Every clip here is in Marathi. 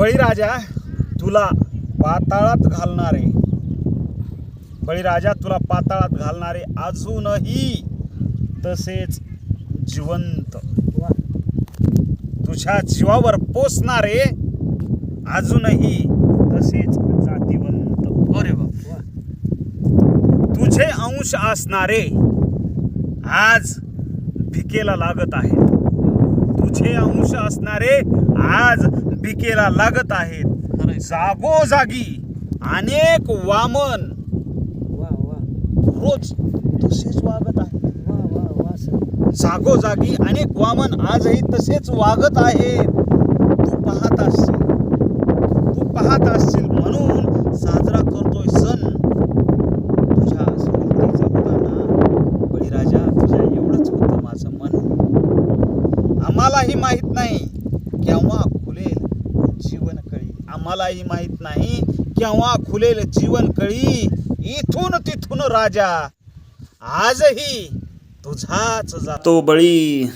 बळीराजा तुला पाताळात घालणारे. बळीराजा तुला पाताळात घालणारे अजूनही तसेच जिवंत. तुझ्या जीवावर पोचणारे अजूनही तसेच जातीवंत. अरे बाप तुझे अंश असणारे आज भिकेला लागत आहेत. तुझे अंश असणारे आज भिकेला लागत आहेत. जागोजागी अनेक वामन. वा वा. रोज तसेच वागत आहेत. सर. जागोजागी अनेक वामन आजही तसेच वागत आहेत. तू पाहत असशील. तू पाहत असशील म्हणून आम्हालाही माहीत नाही केव्हा खुलेल जीवन कळी. आम्हालाही माहीत नाही केव्हा खुलेल जीवन कळी. इथून तिथून राजा आजही तुझाच जातो. बळी.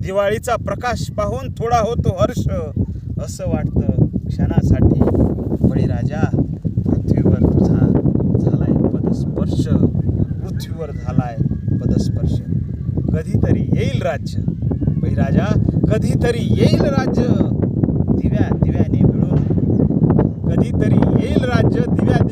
दिवाळीचा प्रकाश पाहून थोडा होतो हर्ष असं वाटतं क्षणासाठी. बळीराजा पृथ्वीवर तुझा झालाय पदस्पर्श. पृथ्वीवर झालाय पदस्पर्श. कधीतरी येईल राज्य. बळीराजा कधीतरी येईल राज्य. दिव्या दिव्याने मिळून. कधीतरी येईल राज्य दिव्या